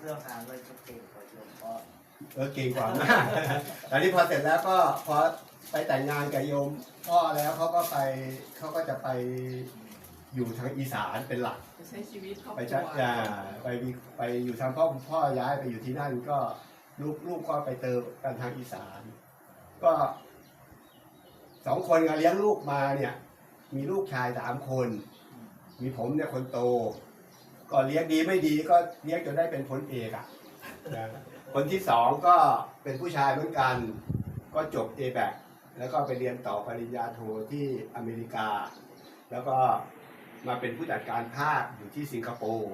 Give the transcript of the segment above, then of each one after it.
เรื่องงานเลยก็เก่งกว่าโยมพ่อเออเก่งกว่ามากตอนนี้พอเสร็จแล้วก็พอไปแต่งงานกับโยมพ่อแล้วเขาก็ไปเขาก็จะไปอยู่ทางอีสานเป็นหลัก ไปใช้ชีวิตครอบไปครัจะวอ่าไปมีไปอยู่ทางพ่อพ่อย้ายไปอยู่ที่นั่นก็ลูกลูกก็ไปเติมกันทางอีสาน ก็สองคนก็เลี้ยงลูกมาเนี่ย มีลูกชายสามคน มีผมเนี่ยคนโต ก็เลี้ยงดีไม่ดีก็เลี้ยงจนได้เป็นพลเอกอะนะคนที่สองก็เป็นผู้ชายเหมือนกัน ก็จบเอแบแล้วก็ไปเรียนต่อปริญญาโทที่อเมริกา แล้วก็มาเป็นผู้จัดการภาคอยู่ที่สิงคโปร์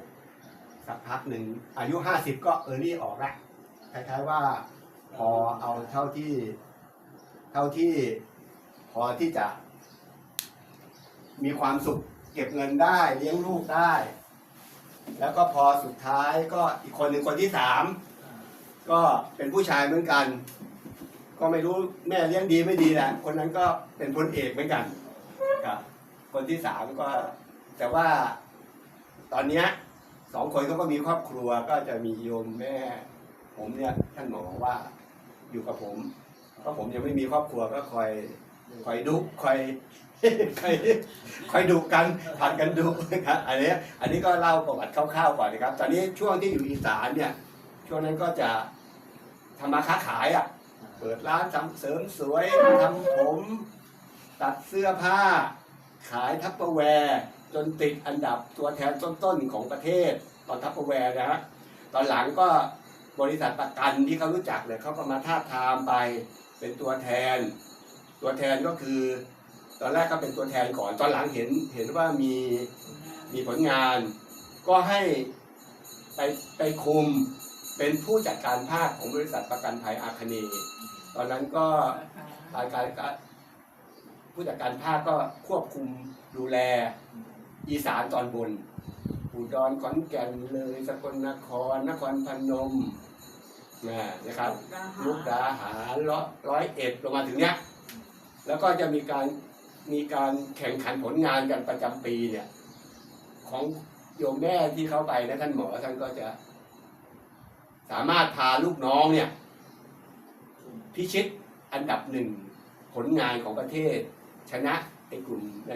สักพักหนึ่งอายุห้าสิบก็เออรี่ออกละคล้ายๆว่าพอเอาเท่าที่เท่าที่พอที่จะมีความสุขเก็บเงินได้เลี้ยงลูกได้ แล้วก็พอสุดท้ายก็อีกคนหนึ่งคนที่สามก็เป็นผู้ชายเหมือนกัน ก็ไม่รู้แม่เลี้ยงดีไม่ดีแหละคนนั้นก็เป็นพลเอกเหมือนกันครับ คนที่สามก็ แต่ว่าตอนเนี้ยสองคนเขาก็มีครอบครัวก็จะมีโยมแม่ ผมเนี่ยท่านหมอว่าอยู่กับผมเพราะผมยังไม่มีครอบครัวก็คอย คอยดุคอยคอยคอยดุกันผัดกันดุนะครับอันนี้อันนี้ก็เล่าประวัติคร่าวๆก่อนนะครับ ตอนนี้ช่วงที่อยู่อีสานเนี่ยช่วงนั้นก็จะทำมาค้าขายอะเปิดร้านทำเสริมสวยทำผม ตัดเสื้อผ้า ขายทัพเปอร์แวร์จนติดอันดับตัวแทนต้นๆของประเทศตอนทัพเปอร์แวร์นะฮะตอนหลังก็บริษัทประกันที่เขารู้จักเนี่ยเขาก็มาท้าบทามไปเป็นตัวแทน ตัวแทนก็คือ ตอนแรกก็เป็นตัวแทนก่อนตอนหลังเห็นเห็นว่ามีมีผลงาน ก็ให้ไปไปคุมเป็นผู้จัดการภาคของบริษัทประกันภัยอาคเนย์ตอนนั้นก็การการการผู้จัดการภาคก็ควบคุมดูแลอีสานตอนบนอุดรขอนแก่นเลยสกลนคร นครพนมนะนะครับ มุกดาหารร้อยร้อยเอ็ดลงมาถึงเนี้ย แล้วก็จะมีการมีการแข่งขันผลงานกันประจำปีเนี่ย ของโยมแม่ที่เข้าไปนะท่านหมอท่านก็จะ สามารถพาลูกน้องเนี่ย พิชิตอันดับหนึ่งผลงานของประเทศ ชนะไอ้กลุ่มใน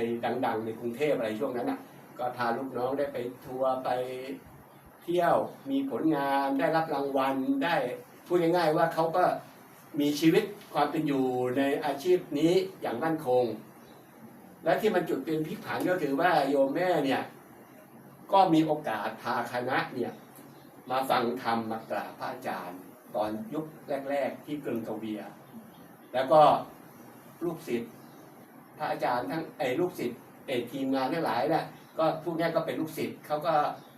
ดัง ๆ ในกรุงเทพอะไรช่วงนั้นอะ ก็พาลูกน้องได้ไปทัวร์ไปเที่ยวมีผลงานได้รับรางวัลได้พูดง่ายๆว่าเขาก็ มีชีวิตความเป็นอยู่ในอาชีพนี้อย่างมั่นคง และที่มันจุดเป็นพลิกผันก็คือว่าโยมแม่เนี่ยก็มีโอกาสพาคณะเนี่ยมาฟังธรรมมากราบพระอาจารย์ ตอนยุคแรก ๆ ที่กรุงกเวีย แล้วก็ลูกศิษย์พระอาจารย์ทั้งไอ้ลูกศิษย์เอกทีมงานทั้งหลายน่ะก็พวกนี้ก็เป็นลูกศิษย์เขาก็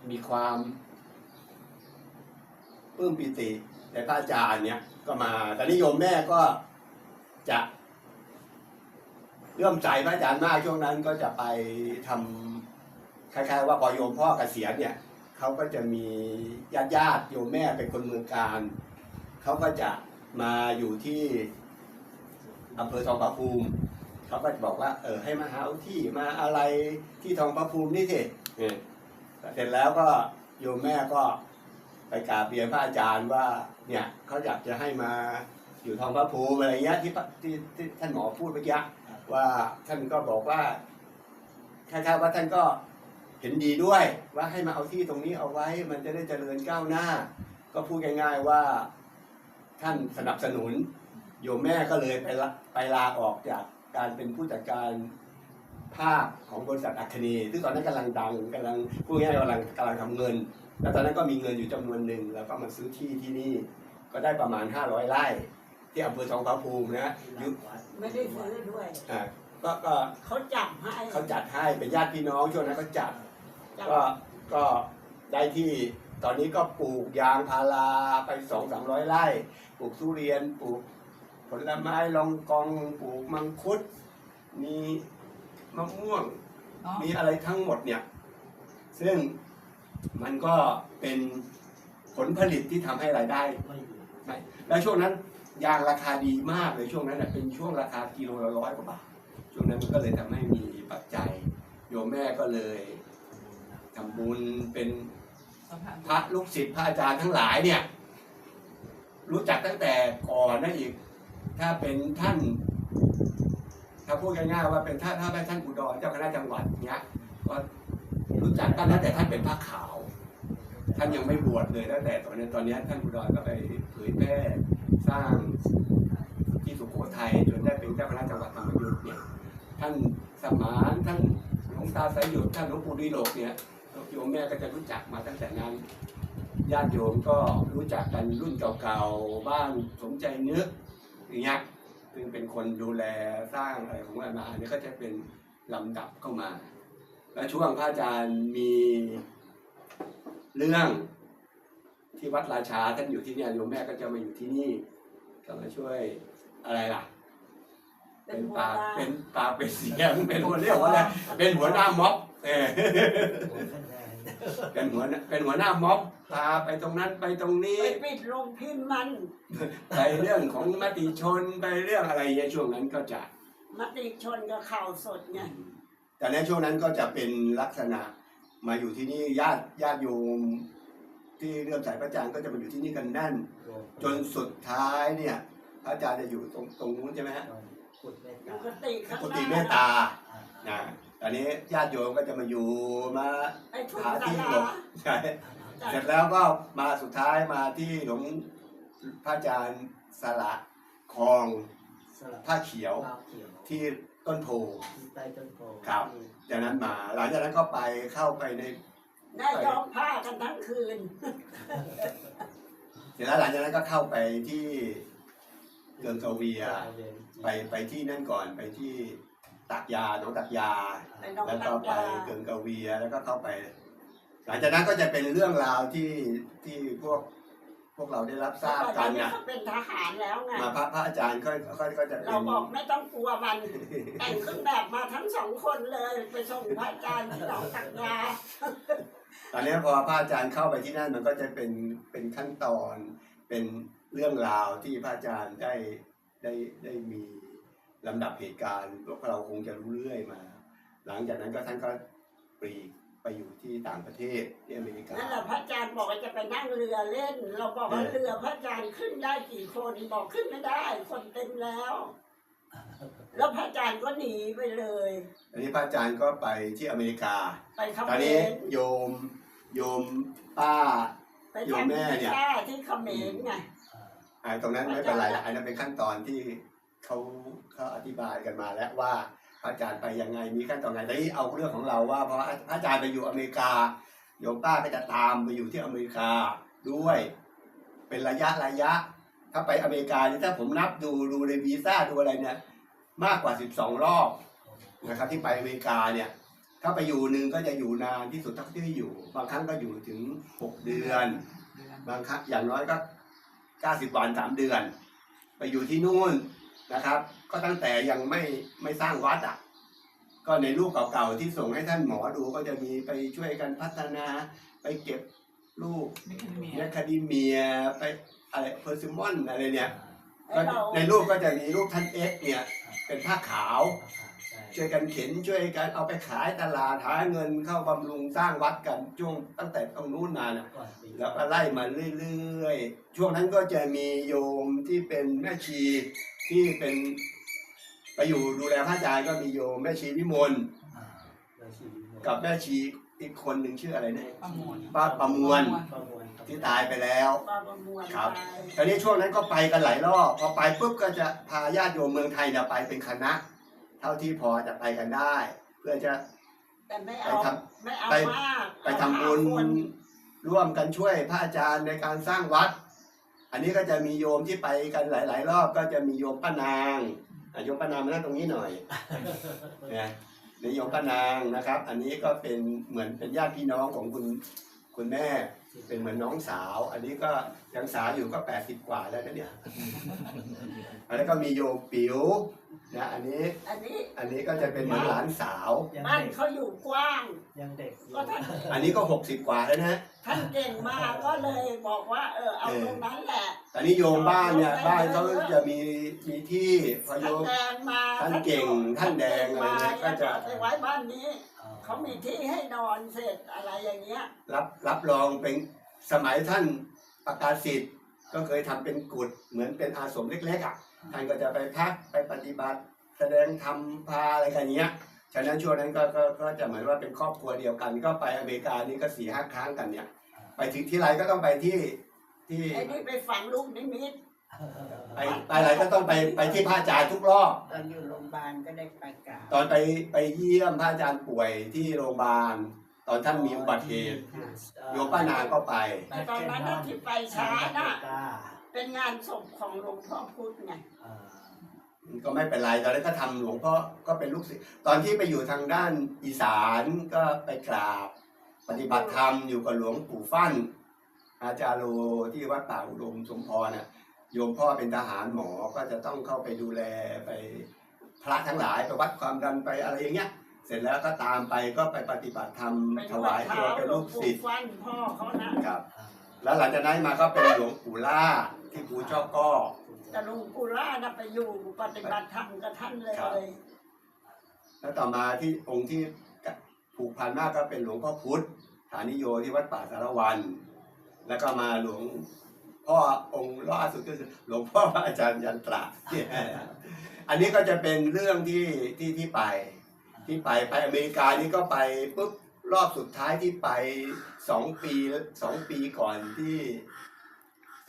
มีความปลื้มปิติ ในพระอาจารย์เนี่ยก็มาแต่นิยมแม่ก็จะเลื่อมใจพระอาจารย์มากช่วงนั้นก็จะไปทำคล้ายๆ ว่าพอโยมพ่อเกษียณเนี่ยเขาก็จะมีญาติญาติโยมแม่เป็นคนเมืองการเขาก็จะมาอยู่ที่อำเภอทองผาภูมิเขาก็จะบอกว่า เออให้มาหาเอาที่มาอะไรที่ทองพระภูมินี่สิเสร็จแล้วก็โยมแม่ก็ ไปกราบเรียนพระอาจารย์ว่า เนี่ยเขาอยากจะให้มาอยู่ทองพระภูมิอะไรเงี้ยที่ที่ที่ท่านหมอพูดเมื่อกี้ว่าท่านก็บอกว่าคล้ายๆว่าท่านก็เห็นดีด้วย ว่าให้มาเอาที่ตรงนี้เอาไว้ มันจะได้เจริญก้าวหน้า ก็พูดง่ายๆว่า ท่านสนับสนุน โยมแม่ก็เลยไปละไปลาออกจากการเป็นผู้จัดการภาคของบริษัทอัคนีซึ่งตอนนั้นกำลังดังกำลังพูดง่ายๆกำลังกำลังทำเงิน แล้วตอนนั้นก็มีเงินอยู่จำนวนหนึ่งแล้วก็มาซื้อที่ที่นี่ก็ได้ประมาณ 500ไร่ที่อำเภอทองผาภูมินะอยุไม่ได้ซื้อด้วยอ่าก็ก็เขาจับให้เขาจัดให้เป็นญาติพี่น้องช่วงนั้นเขาจัดจับก็ก็ได้ที่ตอนนี้ก็ปลูกยางพาราไปสองสามร้อยไร่ปลูกทุเรียนปลูกผลไม้ลองกองปลูกมังคุด มีมะม่วงอ๋อมีอะไรทั้งหมดเนี่ย ซึ่ง มันก็เป็นผลผลิตที่ทำให้รายได้ไม่อยู่ไม่แล้วช่วงนั้นยางราคาดีมากเลยช่วงนั้นน่ะเป็นช่วงราคากิโลละร้อยกว่าบาทช่วงนั้นมันก็เลยทำให้มีปัจจัยโยมแม่ก็เลยทำบุญเป็นพระลูกศิษย์พระอาจารย์ทั้งหลายเนี่ย รู้จักตั้งแต่ก่อนนั่นอีก ถ้าเป็นท่าน ถ้าพูดง่ายๆว่าเป็นถ้าถ้าเป็นท่านอุดรเจ้าคณะจังหวัดเนี้ยก็ รู้จักตั้งแต่ท่านเป็นพระขาว ท่านยังไม่บวชเลยตั้งแต่ตอนนี้ตอนนี้ท่านอุดรก็ไปเผยแพร่สร้างที่สุโขทัยจนได้เป็นเจ้าคณะจังหวัดธรรมยุทธ์เนี่ยท่านสมานท่านหลวงตาสายหยุดท่านหลวงปู่ดีโลกเนี่ยโยมแม่ก็จะรู้จักมาตั้งแต่นั้นญาติโยมก็รู้จักกันรุ่นเก่าๆบ้านสมใจเนึกอย่างเงี้ยซึ่งเป็นคนดูแลสร้างอะไรของมันมาอันนี้ก็จะเป็นลำดับเข้ามา แล้วช่วงพระอาจารย์มีเรื่องที่วัดราชาท่านอยู่ที่เนี่ยโยมแม่ก็จะมาอยู่ที่นี่ก็มาช่วยอะไรล่ะ เป็เป็นนหัวปากตาเป็นปากเป็นเสียงเป็นหัวเรียกว่าอะไรเป็นหัวหน้าม็อบเออหัวคะแนนเป็นหัวหน้าเป็นหัวหน้าม็อบพาไปตรงนั้นไปตรงนี้ไปปิดโรงพิมพ์มัน ไปเรื่องของมติชนไปเรื่องอะไรในช่วงนั้นก็จะมติชนกับข่าวสดไง แต่ในช่วงนั้นก็จะเป็นลักษณะมาอยู่ที่นี่ญาติญาติโยมที่เรื่อมสายพระอาจารย์ก็จะมาอยู่ที่นี่กันแน่น จนสุดท้ายเนี่ย พระอาจารย์จะอยู่ตรงตรงนู้นใช่ไหมฮะขุดเมตอยู่ตากติข้างหกุน้าฏิเมตตานะตอนนี้ญาติโยมก็จะมาอยู่มาไอ้ทุนหาตที่หลลาบใช่เสร็จแล้วก็มาสุดท้ายมาที่หลวงพระอาจารย์สละคลองสลับผ้าเขียวข้าวเขียวที่ ต้นโพที่ใต้ต้นโพครับจากนั้นมาหลังจากนั้นก็ไปเข้าไปในได้ย้อมผ้ากันทั้งคืน เสร็จแล้วหลังจากนั้นก็เข้าไปที่เกิงกาเวียที่ไปไปที่นั่นก่อนไปที่ตักยาหนองตักยาไปน้องแล้วตัก็กไปยาเกิงกาเวียแล้วก็เข้าไป หลังจากนั้นก็จะเป็นเรื่องราวที่ที่พวก พวกเราได้รับทราบตกัอนนนี้นะเขาเป็นทหารแล้วไงมาพระพระอาจารย์ก็ก็ก็จะเป็เรานบอกไม่ต้องกลัวมัน แต่งเครื่องแบบมาทั้งสองคนเลยไปส่งพระอาจารย์ที่หนองตักยาตอนนี้พอพระอาจารย์เข้าไปที่นั่นมันก็จะเป็นเป็นขั้นตอนเป็นเรื่องราวที่พระอาจารย์ได้ได้ได้มีลำดับเหตุการณ์พวกเราคงจะรู้เรื่อยมา หลังจากนั้นก็ท่านก็ปลีก ไปอยู่ที่ต่างประเทศที่อเมริกา นั่นแหละพระอาจารย์บอกว่าจะไปนั่งเรือเล่น เราบอกว่าเรือพระอาจารย์ขึ้นได้กี่คนบอกขึ้นไม่ได้ คนเต็มแล้ว แล้วพระอาจารย์ก็หนีไปเลยอันนี้พระอาจารย์ก็ไปที่อเมริกา ไปเขตอนมนี้รโยมโยมป้า ไปโยมทำแม่วีเนี่ย ซ่าที่เขมรไง อ่าตรงนั้นไม่เป็นไรละอันนั้นเป็นขั้นตอนที่เขาเขาอธิบายกันมาแล้วว่าพระ อาจารย์ไปยังไงมีขั้นตอนไงแต่นี่เอาเรื่องของเราว่าพอพระอาจารย์ไปอยู่อเมริกาโยมป้าก็จะตามไปอยู่ที่อเมริกาด้วย เป็นระยะระยะ ถ้าไปอเมริกานี่ถ้าผมนับดูดูในวีซ่าดูอะไรเนี่ยมากกว่า 12 รอบนะครับที่ไปอเมริกาเนี่ยถ้าไปอยู่หนึ่งก็จะอยู่นานที่สุดเท่าที่อยู่ บางครั้งก็อยู่ถึง 6 เดือน บางครั้งอย่างน้อยก็ 90 วัน 3 เดือน ไปอยู่ที่นู่นนะครับ ก็ตั้งแต่ยังไม่ไม่สร้างวัดอะ ก็ในรูปเก่าๆที่ส่งให้ท่านหมอดูก็จะมีไปช่วยกันพัฒนา ไปเก็บรูปแมคคาเดเมียไปอะไรเพอร์ซิมอนอะไรเนี่ยไอ้ก็เราในรูปก็จะมีรูปท่านเอ็กซ์เนี่ย เป็นผ้าขาว ช่วยกันเข็นช่วยกันเอาไปขายตลาดหาเงินเข้าบำรุงสร้างวัดกันช่วงตั้งแต่ตรงนู้นมานะแล้วก็ไล่มาเรื่อยๆ ช่วงนั้นก็จะมีโยมที่เป็นแม่ชีที่เป็น ไปอยู่ดูแลพระอาจารย์ก็มีโยมแม่ชีวิมลกับแม่ชีอีกคนหนึ่งชื่ออะไรนะประมวลป้าประมวลประมวลครับที่ตายไปแล้วปาประมวลครับไปตอนนี้ช่วงนั้นก็ไปกันหลายรอบพอไปปุ๊บก็จะพาญาติโยมเมืองไทยเนี่ยไปเป็นคณะ เท่าที่พอจะไปกันได้ เพื่อจะแต่ไม่ไปเอาทไม่เอาไปมากำไปทำบุญเอาห้าคนร่วมกันช่วยพระอาจารย์ในการสร้างวัด อันนี้ก็จะมีโยมที่ไปกันหลาย ๆ รอบก็จะมีโยมป้านางอะโยมป้านางมานั่งตรงนี้หน่อยเนี่ยในโยมป้านางนะครับ อันนี้ก็เป็นเหมือนเป็นญาติพี่น้องของคุณคุณแม่ เป็นเหมือนน้องสาว อันนี้ก็ยังสาวอยู่ก็แปดสิบกว่าแล้วนะเนี่ยแล้วก็มีโยมปิ๋ว นะอันนี้อันนี้อันนี้ก็จะเป็นเหมือนหลานสาว ยังบ้านเด็กเขาอยู่กว้าง ยังเด็กอยู่ก็ท่านอันนี้ก็หกสิบกว่าแล้วนะท่านเก่งมากก็เลยบอกว่า เออเอาตรงนั้นแหละตอนนี้โยมบ้านเนี่ยบ้านเขาจะมีมีที่พอโยท่านม แดงมาท่านเก่งท่านแดงอะไรเนี่ยก็จะไปไว้บ้านนี้อ๋อเขามีที่ให้นอนเสร็จอะไรอย่างเงี้ย รับรับรองเป็นสมัยท่านประกาศสิทธิ์ก็เคยทำเป็นกุฏเหมือนเป็นอาสมเล็กๆอะ ท่านก็จะไปพักไปปฏิบัติแสดงธรรมพาอะไรกันเงี้ย ฉะนั้นช่วงนั้นก็ก็ก็จะเหมือนว่าเป็นครอบครัวเดียวกัน ก็ไปอเมริกานี่ก็สี่ห้าครั้งกันเนี่ย ไปถึงที่ไรก็ต้องไปที่ที่ไอ้นี่ไปฝังลูกนิมิตไปไปอะไรก็ต้องไปไปที่พระอาจารย์ทุกรอบ ตอนอยู่โรงพยาบาลก็ได้ไปกราบตอนไปไปเยี่ยมพระอาจารย์ป่วยที่โรงพยาบาล ตอนท่านมีอุบัติเหตุโยมป้านางก็ไป แต่ตอนนั้นน่ะที่ไปช้าน่ะอ่า เป็นงานศพของหลวงพ่อพุธไงอ่าก็ไม่เป็นไรตอนนั้นก็ทำหลวงพ่อก็เป็นลูกศิษย์ตอนที่ไปอยู่ทางด้านอีสานก็ไปกราบ ปฏิบัติธรรมอยู่กับหลวงปู่ฟั่น อาจารย์โลที่วัดป่าอุดมสมพรน่ะโยมพ่อเป็นทหารหมอก็จะต้องเข้าไปดูแลไปพระทั้งหลายไปวัดความดันไปอะไรอย่างเงี้ย เสร็จแล้วก็ตามไปก็ไปปฏิบัติธรรมเป็นถวัวาดยตัเท้าวเป็นหลวลูงกปู่ศิษย์ฟันพ่อเขานะครับ อ่า แล้วหลังจากนั้นมาก็เป็นหลวงปู่ล่าที่ปู่ชอบก็แต่หลวงปู่ล่าน่ะไปอยู่ปฏิบัติธรรมกับท่านเลยครับแล้วต่อมาที่องค์ที่ผูกพันมากก็เป็นหลวงพ่อพุธฐานิโยที่วัดป่าสารวัน แล้วก็มาหลวงพ่อองค์ล่าสุดก็คือหลวงพ่อพระอาจารย์ยันตระเนี่ยอันนี้ก็จะเป็นเรื่องที่ที่ที่ไป ที่ไปไปอเมริกานี่ก็ไปปุ๊บ รอบสุดท้ายที่ไปสองปีสองปีก่อนที่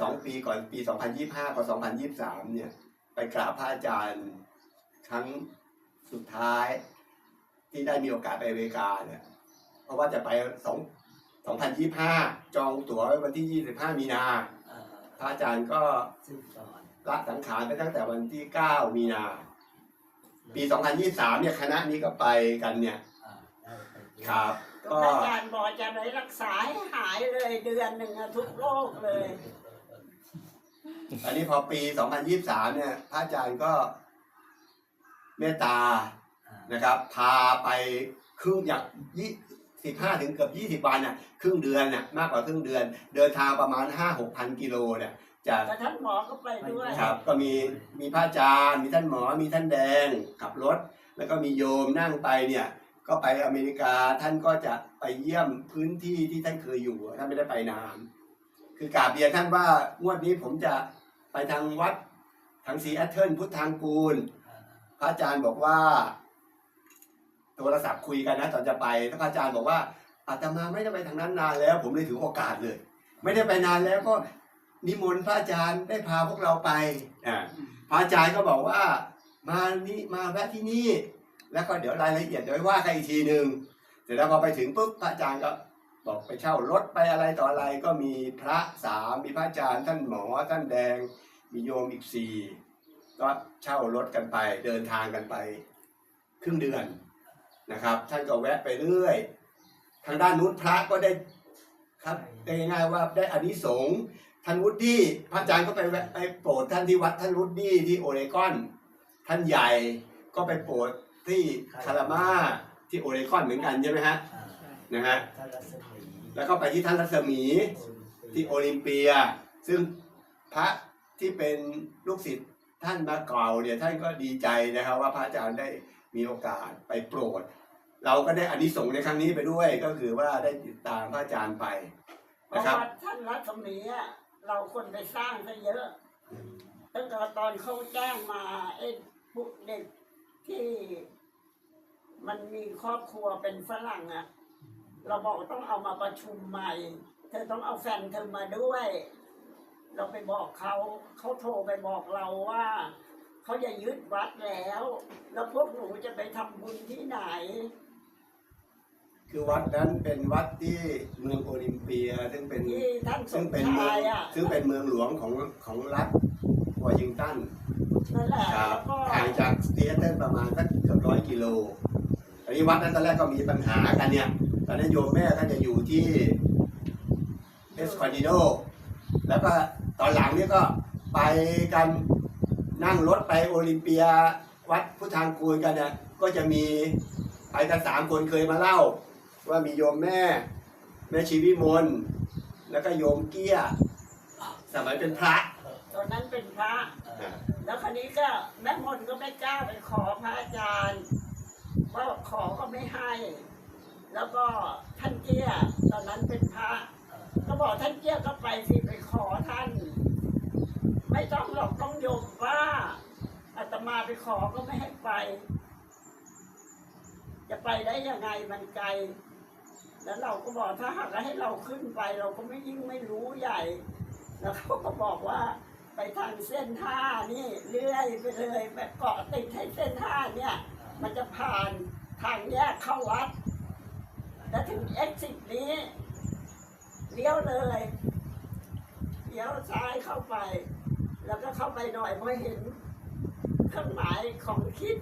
สองปีก่อนปีสองพันยี่ห้ากับสองพันยี่สามเนี่ย ไปกราบพระอาจารย์ครั้งสุดท้ายที่ได้มีโอกาสไปอเมริกาเนี่ย เพราะว่าจะไปสองสองพันยี่ห้าจองตั๋วไว้วันที่ยี่สิบห้ามีนาอ่าพระอาจารย์ก็ซึ่งก่อนละสังขารไปตั้งแต่วันที่เก้ามีนา ปีสองพันยี่สามเนี่ยคณะนี้ก็ไปกันเนี่ยอ่าได้ไปเยี่ยมครับ ก็ก็อาจารย์บอกจะได้รักษาให้หายเลยเดือนหนึ่งอะทุกโรคเลย อันนี้พอปีสองพันยี่สามเนี่ย พระอาจารย์ก็เมตตาอ่านะครับ พาไปครึ่งอย่างยี่สิบห้าถึงเกือบยี่สิบวันน่ะครึ่งเดือนน่ะมากกว่าครึ่งเดือน เดินทางประมาณห้าหกพันกิโลเนี่ยจากแต่ท่านหมอก็ไปด้วยครับ ก็มีมีพระอาจารย์ มีท่านหมอมีท่านแดงขับรถ แล้วก็มีโยมนั่งไปเนี่ย ก็ไปอเมริกาท่านก็จะไปเยี่ยมพื้นที่ที่ท่านเคยอยู่ท่านไม่ได้ไปนาน คือกราบเรียนท่านว่างวดนี้ผมจะไปทางวัดทางสีแอตเทิลพุทธทางกูล พระอาจารย์บอกว่า โทรศัพท์คุยกันนะตอนจะไปถ้าพระอาจารย์บอกว่าอาตมาไม่ได้ไปทางนั้นนานแล้ว ผมเลยถือโอกาสเลย ไม่ได้ไปนานแล้วก็นิมนต์พระอาจารย์ได้พาพวกเราไปอ่าพระอาจารย์ก็บอกว่า มานี่มาแวะที่นี่ แล้วก็เดี๋ยวรายละเอียดเดี๋ยวว่ากันอีกทีหนึ่งเสร็จแล้วพอไปถึงปุ๊บพระอาจารย์ก็บอกไปเช่ารถไปอะไรต่ออะไรก็มีพระสามมีพระอาจารย์ท่านหมอท่านแดง มีโยมอีกสี่ก็เช่ารถกันไปเดินทางกันไป ครึ่งเดือนนะครับ ท่านก็แวะไปเรื่อย ทางด้านนู้นพระก็ได้ครับได้ง่ายว่าได้อานิสงส์ท่านวุฒิพระอาจารย์ก็ไปแวะไปโปรดท่านที่วัดท่านวุฒิที่โอเรกอน ท่านใหญ่ก็ไปโปรด ที่คารามาที่โอเรกอนเหมือนกันใช่ไหมฮะอ่านะฮะท่านรัศมีแล้วก็ไปที่ท่านรัศมีที่โอลิมเปีย ซึ่งพระที่เป็นลูกศิษย์ท่านมาเก่าเนี่ยท่านก็ดีใจนะครับว่าพระอาจารย์ได้มีโอกาสไปโปรด เราก็ได้อานิสงส์ในครั้งนี้ไปด้วยก็คือว่าได้ติดตามพระอาจารย์ไปเพราะนะครับว่าท่านรัศมีอะเราคนไปสร้างซะเยอะตั้งแต่ตอนเขาแจ้งมาไอ้พวกเด็ก ที่มันมีครอบครัวเป็นฝรั่งอะเราบอกต้องเอามาประชุมใหม่ เธอต้องเอาแฟนเธอมาด้วย เราไปบอกเขาเขาโทรไปบอกเราว่าเขาจะยึดวัดแล้ว แล้วพวกหนูจะไปทำบุญที่ไหน คือวัดนั้นเป็นวัดที่เมืองโอลิมเปียซึ่งเป็นที่ท่านสซึ่งมเป็นเมือชางยอะซึ่งเป็นเมืองหลวงของของรัฐวอชิงตัน นั่นแหละครัแล้บวก็ห่างจากซีแอตเทิลประมาณสักเกือบร้อยกิโลอันนี้วัดนั้นตอนแรกก็มีปัญหากันเนี่ย ตอนนั้นโยมแม่ก็จะอยู่ที่เอสคอนดิโดแล้วก็ตอนหลังนี่ก็ไปกันนั่งรถไปโอลิมเปียวัดพุทธางกูลกันเนี่ยก็จะมีไปกันสามคนเคยมาเล่า ว่ามีโยมแม่ แม่ชีวิมลแล้วก็โยมเกี้ย สมัยเป็นพระ ตอนนั้นเป็นพระ อ่า แล้วคราวนี้ก็แม่มนก็ไม่กล้าไปขอพระอาจารย์เพราขอก็ไม่ให้ แล้วก็ท่านเกี้ยตอนนั้นเป็นพระ ก็บอกท่านเกี้ยก็ไปสิไปขอท่าน ไม่ต้องหรอกต้องโยมว่าอาตมาไปขอก็ไม่ให้ไป จะไปได้ยังไงมันไกล แล้วเราก็บอกถ้าหากให้เราขึ้นไป เราก็ไม่ยิ่งไม่รู้ใหญ่ แล้วเขาก็บอกว่า ไปทางเส้นท่านี่เลื่อยไปเลยไปเกาะติดให้เส้นท่าเนี่ยมันจะผ่านทางแยกเข้าวัดแล้วถึงเอ็กซิสนี้เลี้ยวเลยเลี้ยวซ้ายเข้าไป แล้วก็เข้าไปหน่อยพอเห็นเครื่องหมายของคิด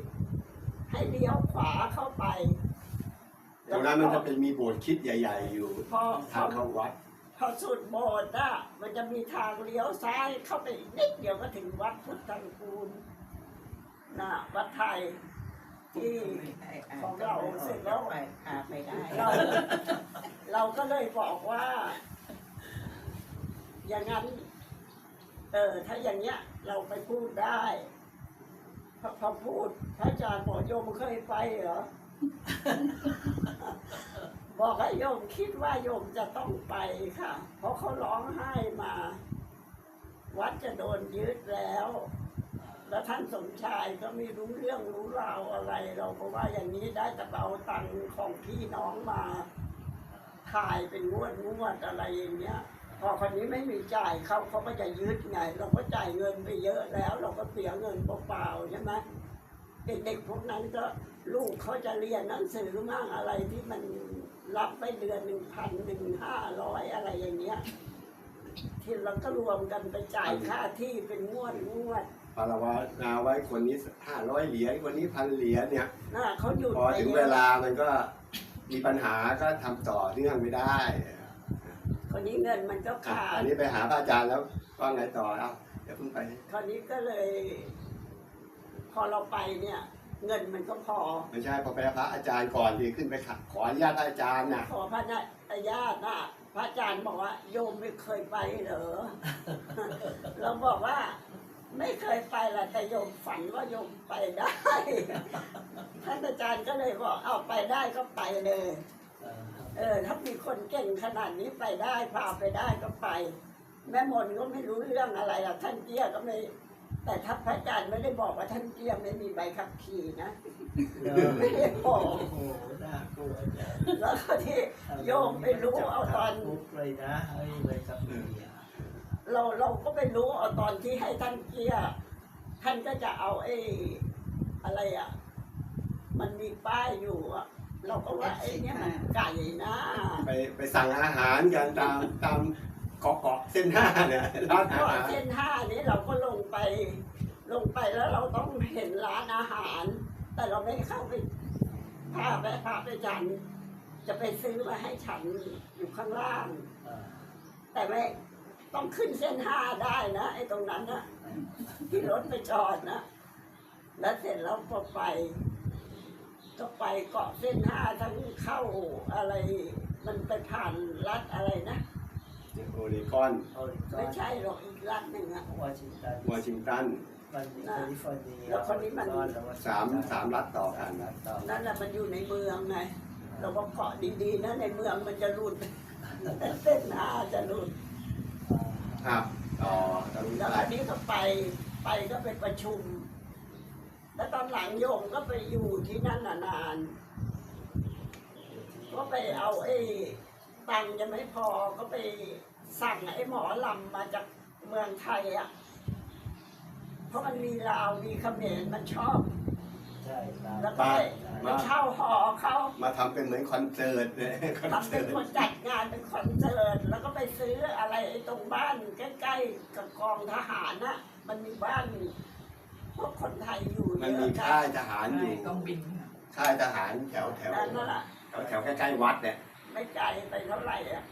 ให้เลี้ยวขวาเข้าไปตรงนั้นมันจะเป็นมีโบสถ์คริดใหญ่ ๆ อยู่พอพทาองเข้าวัด พอสุดโบสถ์อะมันจะมีทางเลี้ยวซ้ายเข้าไปอีกนิดเดียวก็ถึงวัดพุทธังกูลนะวัดไทยที่ของเราเสร็จแล้วไปพาไปได้เราเราก็เลยบอกว่า อย่างนั้น เออถ้าอย่างเงี้ย เราไปพูดได้พอพอพูดพระอาจารย์บอกโยมเคยไปเหรอ บอกให้โยมคิดว่าโยมจะต้องไปค่ะ เพราะเขาร้องไห้มา วัดจะโดนยึดแล้ว แล้วท่านสมชายก็ไม่รู้เรื่องรู้ราวอะไร เราก็ว่าอย่างนี้ได้แต่เอาตังค์ของพี่น้องมาถ่ายเป็นงวดงวดอะไรอย่างเงี้ย พอคนนี้ไม่มีจ่ายเขาเขาก็จะยึดไง เราก็จ่ายเงินไปเยอะแล้ว เราก็เสียเงินเปล่าๆใช่ไหม เด็กๆพวกนั้นก็ลูกเขาจะเรียนหนังสือมั่งอะไรที่มันรับไปเดือนหนึ่งพันหนึ่งห้าร้อยอะไรอย่างเงี้ย ที่เราก็รวมกันไปจ่ายค่าที่เป็นงวดงวดภารวนาไว้คนนี้ห้าร้อยเหรียญคนนี้พันเหรียญเนี่ยน่ะเขาหยุดพอไปถึงเยเวอะลามันก็มีปัญหาก็ทำต่อเนื่องไม่ได้ คนนี้เงินมันก็อะขาอัดนนี้ไปหาพระอาจารย์แล้วว่าไงต่อเอ้าเดี๋ยวเพิ่งไป คราวนี้ก็เลยพ อเราไปเนี่ย เงินมันก็พอ ไม่ใช่พอไปหาพระอาจารย์ก่อนดีขึ้นไปขัดขออนุญาตพระอาจารย์นะขอพระนาญาตินะพระอาจารย์บอกว่า โยมไม่เคยไปเหรอ เราบอกว่า ไม่เคยไปแหละแต่โยมฝันว่าโยมไปได้ท่านอาจารย์ก็เลยบอกเอาไปได้ก็ไปเลย เออ ถ้ามีคนเก่งขนาดนี้ไปได้พาไปได้ก็ไป แม่มนก็ไม่รู้เรื่องอะไรอะท่านเกี้ยก็ไม่ แต่ถ้าพระอาจารย์ไม่ได้บอกว่าท่านเกี้ยไม่มีใบขับขี่นะไม่ได้บอกโอ้โหน่ากลัวจังแล้วก็ที่โยมไปรู้เอาตอนคุกเลยนะเฮ้ยเลยครับเมียเราเราก็ไปรู้เอาตอนที่ให้ท่านเกี้ยท่านก็จะเอาไอ้อะไรอะ มันมีป้ายอยู่อะเราก็ว่าไอ้เนี่ยมันไก่นะ ไปไปสั่งอาหารกันตามตาม เกาะเกาะเส้นห้าเนี่ยร้านอาก็หารเส้นห้านี้เราก็ลงไป ลงไปแล้วเราต้องเห็นร้านอาหาร แต่เราไม่เข้าไปพาไปพาไปฉัน จะไปซื้อมาให้ฉันอยู่ข้างล่างแต่ไม่ต้องขึ้นเส้นห้าได้นะไอ้ตรงนั้นนะที่รถไปจอดนะ แล้วเสร็จแล้วพอไป ก็ไปเกาะเส้นห้าทั้งเข้าอะไร มันไปผ่านรัฐอะไรนะ โอเรกอนโอ้ยก็ไม่ใช่หรอกอีกรัฐหนึ่งอะวอชิงตันวอชิงตันมันมีแคลิฟอร์เนียแล้วคนนี้มันสามสามรัฐต่อกันรัฐต่อนั่นแหละมันอยู่ในเมืองไง เราก็เกาะดีๆนะในเมืองมันจะหลุดเส้นห้าจะหลุดอะต่อตรงแล้วไหนอันนี้ก็ไปไปก็ไปประชุม แล้วตอนหลังโยมก็ไปอยู่ที่นั่นน่ะนาน ก็ไปเอาไอ้ ตังค์ยังไม่พอก็ไปสั่งไอ้หมอลำมาจากเมืองไทยอะ เพราะมันมีลาวมีเขมรมันชอบ ใช่ครับแล้วก็ไปไปเช่าหอเขามาทำเป็นเหมือนคอนเสิร์ตเนี่ยคอนทำเป็เสินร์ตคนจัดงานเป็นคอนเสิร์ตแล้วก็ไปซื้ออะไรไอ้ตรงบ้านใกล้ๆกับกองทหารน่ะ มันมีบ้านพวกคนไทยอยู่มันเยมีอะกัค่านยทหารอยู่ ต้องบิน ค่ายทหารแถวแถวนั่นแหละ แถวแถวใกล้ๆวัดเนี่ย ไม่ไกลไปเท่าไหร่อะ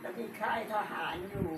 แล้วมีค่ายทหารอยู่